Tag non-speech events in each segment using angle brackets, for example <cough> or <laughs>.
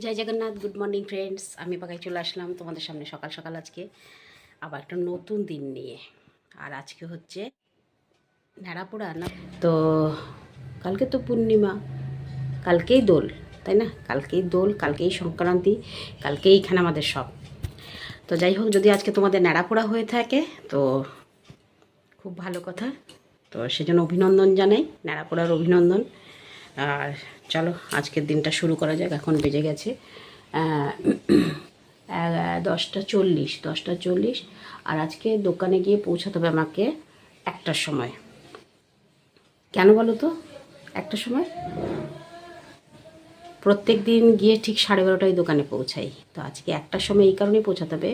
জয় Jagannath good morning friends আমি পাকাই চলে আসলাম তোমাদের সামনে সকাল সকাল আজকে। আবার একটা নতুন দিন নিয়ে। আর আজকে হচ্ছে ন্যাড়াপোড়া না? তো কালকে তো পূর্ণিমা, কালকেই দোল, তাই না? কালকেই দোল, কালকেই সংক্রান্তি, কালকেই এখানে আমাদের সব। তো যাই হোক, যদি আজকে তোমাদের ন্যাড়াপোড়া হয়ে থাকে, তো খুব ভালো কথা। তো সেজন্য অভিনন্দন জানাই, ন্যাড়াপোড়ার অভিনন্দন। আর চলো, আজকের দিনটা শুরু করা যাক, এখন বেজে গেছে দশটা চল্লিশ দশটা চল্লিশ, আর আজকে দোকানে গিয়ে পৌঁছাতে হবে আমাকে একটার সময়। কেন বলো তো? একটার সময়? প্রত্যেক দিন গিয়ে ঠিক সাড়ে বারোটায় দোকানে পৌঁছাই। তো আজকে একটার সময় এই কারণেই পৌঁছাতে হবে।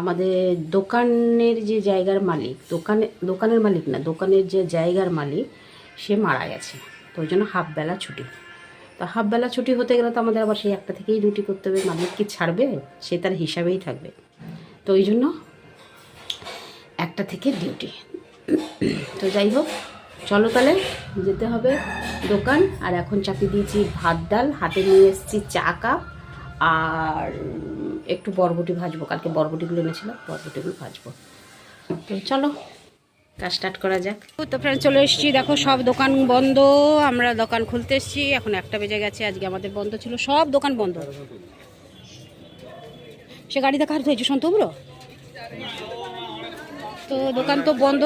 আমাদের দোকানের যে জায়গার মালিক, দোকানে, দোকানের মালিক না, দোকানের যে জায়গার মালিক, সে মারা গেছে। তো ওই জন্য হাফ বেলা ছুটি। তো হাফ বেলা ছুটি হতে গেলে তো আমাদের আবার সেই একটা থেকেই ডিউটি করতে হবে। মালিক কি ছাড়বে? সে তার হিসাবেই থাকবে। তো ওই জন্য একটা থেকে ডিউটি তো যাই হোক, চলো তাহলে যেতে হবে দোকান। আর এখন চাপিয়ে দিয়েছি ভাত ডাল। হাতে নিয়ে এসেছি চা কাপ আর একটু বরবটি ভাজবো। কালকে বরবটিগুলো এনেছিলাম বরবটিগুলো ভাজবো। তো চলো। কাজ স্টার্ট করা যাক। তো ফ্রেন্ড চলে এসেছি। দেখো, সব দোকান বন্ধ। আমরা দোকান খুলতে এসেছি। এখন একটা বেজে গেছে। আজকে আমাদের বন্ধ ছিল। সব দোকান বন্ধ। সে গাড়িতে কার হয়েছে সন্তব্র তো দোকান তো বন্ধ।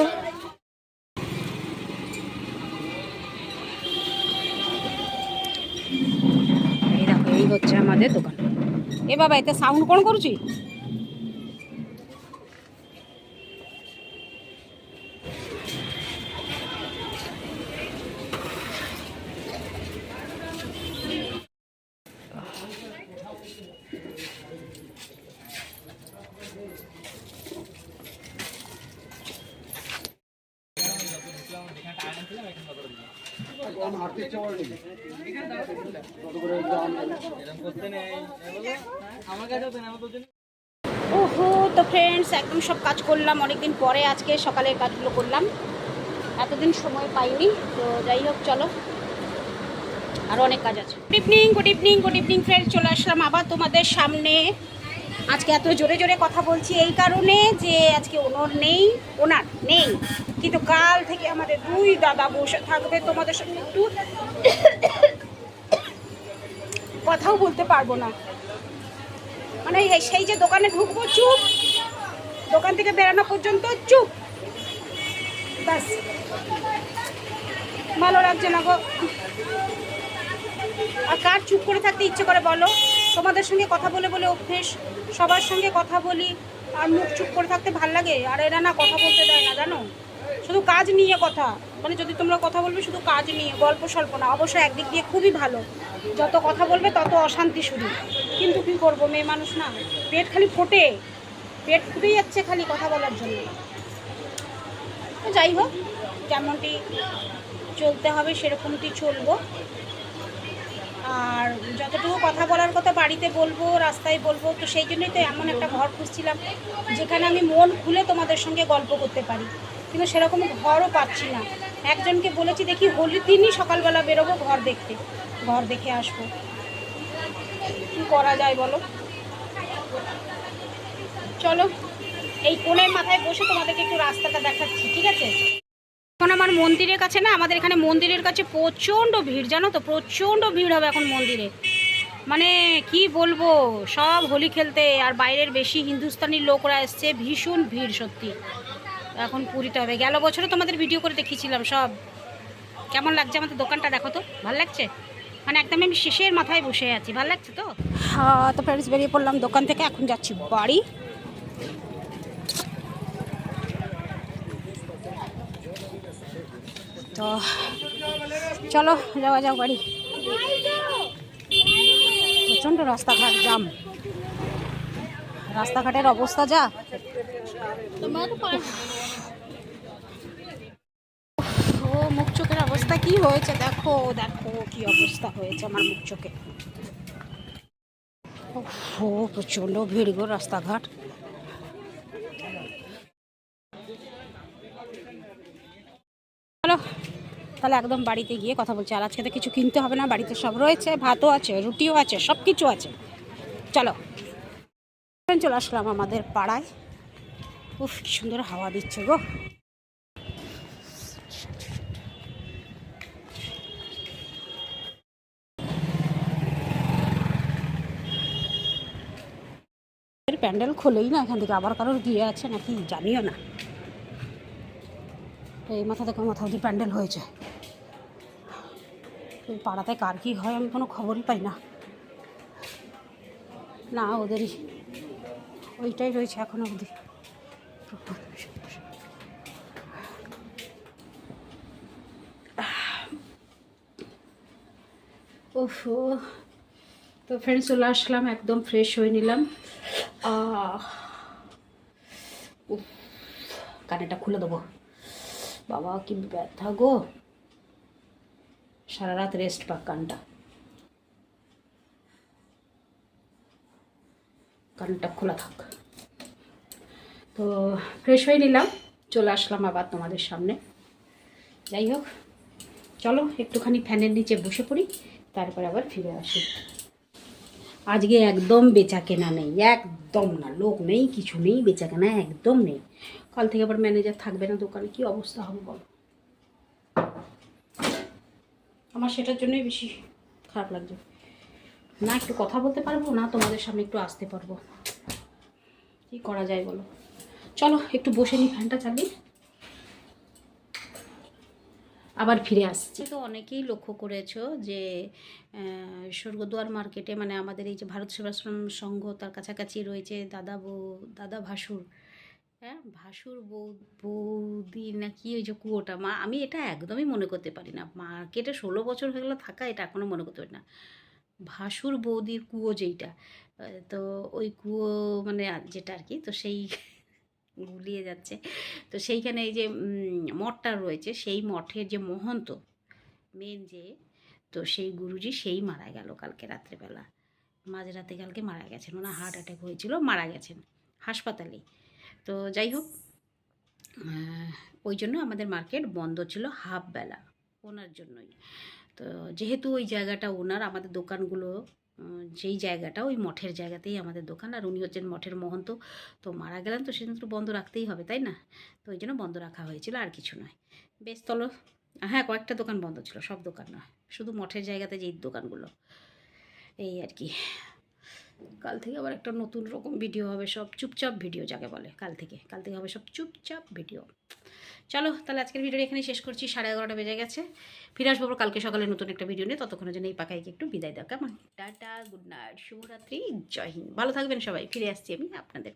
এই দেখো, এই হচ্ছে আমাদের দোকান। এ বাবা, এতে সাউন্ড কোন করছি তো ফ্রেন্ডস একদম সব কাজ করলাম, অনেকদিন পরে আজকে সকালের কাজগুলো করলাম। এতদিন সময় পাইনি, তো যাই হোক, চলো। আরও অনেক কাজ আছে। Good evening good evening good evening friends চলে আসলাম আবার তোমাদের সামনে। আজকে এত জোরে জোরে কথা বলছি এই কারণে যে আজকে ওনার নেই ওনার নেই। কিন্তু কাল থেকে আমাদের দুই দাদা বসে থাকবে, তোমাদের সঙ্গে একটু কথাও বলতে পারব না। মানে সেই যে দোকানে ঢুকবো, চুপ। দোকান থেকে বেরানো পর্যন্ত চুপ। ব্যাস। ভালো লাগছে না গো। আর কার চুপ করে থাকতে ইচ্ছে করে বলো? তোমাদের সঙ্গে কথা বলে বলে অভ্যেস, সবার সঙ্গে কথা বলি আর মুখ চুপ করে থাকতে ভালো লাগে? আর এরা না কথা বলতে দেয় না, জানো? শুধু কাজ নিয়ে কথা। মানে যদি তোমরা কথা বলবে, শুধু কাজ নিয়ে, গল্প স্বল্প না, অবশ্য একদিক দিয়ে খুবই ভালো। যত কথা বলবে, তত অশান্তি শুরু কিন্তু কি করব, মেয়ে মানুষ না? পেট খালি ফোটে। পেট ফুটে যাচ্ছে খালি কথা বলার জন্য। যাই হোক, যেমনটি চলতে হবে, সেরকমটি চলবো। আর যতটুকু কথা বলার কথা বাড়িতে বলব, রাস্তায় বলব, তো সেই জন্যই তো এমন একটা ঘর খুঁজছিলাম, যেখানে আমি মন খুলে তোমাদের সঙ্গে গল্প করতে পারি। কিন্তু সেরকম ঘরও পাচ্ছি না। একজনকে বলেছি, দেখি হোলির দিনই সকালবেলা বেরোবো ঘর দেখতে, ঘর দেখে আসব। কি করা যায় বলো? চলো, এই কোণের মাথায় বসে তোমাদেরকে একটু রাস্তাটা দেখাচ্ছি, ঠিক আছে? এখন আমার মন্দিরের কাছে না, আমাদের এখানে মন্দিরের কাছে প্রচণ্ড ভিড়, জানো তো? প্রচণ্ড ভিড় হবে এখন মন্দিরে। মানে কি বলব? সব হোলি খেলতে আর বাইরের বেশি হিন্দুস্তানি লোকরা এসছে, ভীষণ ভিড় সত্যি। এখন পুরীতে হবে। গেল বছরও তোমাদের ভিডিও করে দেখিয়েছিলাম সব। কেমন লাগছে আমাদের দোকানটা দেখো তো? ভালো লাগছে? মানে একদম আমি শেষের মাথায় বসে আছি। ভালো লাগছে তো? হ্যাঁ তো ফ্রেন্ডস বেরিয়ে পড়লাম দোকান থেকে। এখন যাচ্ছি বাড়ি। তো, চলো, যাওয়া যাও বাড়ি। প্রচণ্ড রাস্তাঘাট, জাম। রাস্তাঘাটের অবস্থা যা। ও, মুখ চোখের অবস্থা কি হয়েছে? দেখো দেখো কি অবস্থা হয়েছে আমার মুখ চোখে। ও প্রচণ্ড ভিড় গো রাস্তাঘাট চলো তাহলে একদম বাড়িতে গিয়ে কথা বলছি। আর আজকে তো কিছু কিনতে হবে না, বাড়িতে সব রয়েছে, ভাতও আছে, রুটিও আছে সব কিছু আছে। চলো। চলে আসলাম আমাদের পাড়ায়। কি সুন্দর হাওয়া দিচ্ছে গো। প্যান্ডেল খোলেই না, এখান থেকে আবার কারোর গিয়ে আছে নাকি জানিও না। এই মাথা থেকে মাথা অব্দি প্যান্ডেল হয়েছে। পাড়াতে কার কী হয় আমি কোনো খবরই পাই না। না, ওদেরই। ওইটাই রয়েছে এখন অবধি। ওফো, তো ফ্রেন্ডস চলে আসলাম, একদম ফ্রেশ হয়ে নিলাম। কানেটা খুলে দেবো। বাবা, কি ব্যথা গো। সারা রাত রেস্ট পাক কানটা। কানটা খোলা থাক। তো ফ্রেশ হয়ে নিলাম, চলে আসলাম আবার তোমাদের সামনে। যাই হোক, চলো একটুখানি ফ্যানের নিচে বসে পড়ি, তারপরে আবার ফিরে আসি। আজকে একদম বেচা কেনা নেই, একদম না, লোক নেই, কিছু নেই, বেচা কেনা একদম নেই। কাল থেকে আবার ম্যানেজার থাকবে না দোকানে, কি অবস্থা হবে বলো? আমার সেটার জন্যই বেশি খারাপ লাগছে। না একটু কথা বলতে পারব, না তোমাদের সামনে একটু আসতে পারব। কি করা যায় বলো? চলো, একটু বসে নি, ফ্যানটা চালিয়ে। আবার ফিরে আসছি। তো অনেকেই লক্ষ্য করেছ যে স্বর্গদুয়ার মার্কেটে মানে আমাদের এই যে ভারত সেবাশ্রম সংঘ তার কাছাকাছি রয়েছে দাদা বউ, দাদা ভাসুর। হ্যাঁ? ভাসুর বৌ বৌদি না কি ওই যে কুয়োটা? মা, আমি এটা একদমই মনে করতে পারি না। মার্কেটে ষোলো বছর হয়ে গেলো থাকা, এটা এখনও মনে করতে পারি না। ভাসুর বৌদির কুয়ো যেইটা তো ওই কুয়ো মানে যেটা আর কি, তো সেই <laughs> গুলিয়ে যাচ্ছে। তো সেইখানে এই যে মঠটা রয়েছে, সেই মঠের যে মহন্ত মেন যে, তো সেই গুরুজি সেই মারা গেল কালকে রাত্রেবেলা। মাঝরাতে কালকে মারা গেছেন, ওনার হার্ট অ্যাটাক হয়েছিল, মারা গেছেন। হাসপাতালে। তো যাই হোক ওই জন্য আমাদের মার্কেট বন্ধ ছিল হাফ বেলা ওনার জন্যই। তো যেহেতু ওই জায়গাটা ওনার, আমাদের দোকানগুলো যেই জায়গাটা, ওই মঠের জায়গাতেই আমাদের দোকান। আর উনি হচ্ছেন মঠের মহন্ত, তো মারা গেলেন তো সেদিন তো বন্ধ রাখতেই হবে, তাই না? তো ওই জন্য বন্ধ রাখা হয়েছিল, আর কিছু নয়। বেশ, চলো। হ্যাঁ কয়েকটা দোকান বন্ধ ছিল, সব দোকান নয়, শুধু মঠের জায়গাতে যেই দোকানগুলো, এই আর কি। কাল থেকে আবার একটা নতুন রকম ভিডিও হবে, সব চুপচাপ ভিডিও যাকে বলে, কাল থেকে কাল থেকে হবে সব চুপচাপ ভিডিও চলো, তাহলে আজকের ভিডিও এখানে শেষ করছি, সাড়ে এগারোটা বেজে গেছে। ফিরে আসব কালকে সকালে নতুন একটা ভিডিও নিয়ে, ততক্ষণের জন্য এই পাকাইকে একটু বিদায় দেওয়া। কেমন? টাটা গুড নাইট শুভরাত্রি, জয় হিন্দ। ভালো থাকবেন সবাই, ফিরে আসছি আমি আপনাদের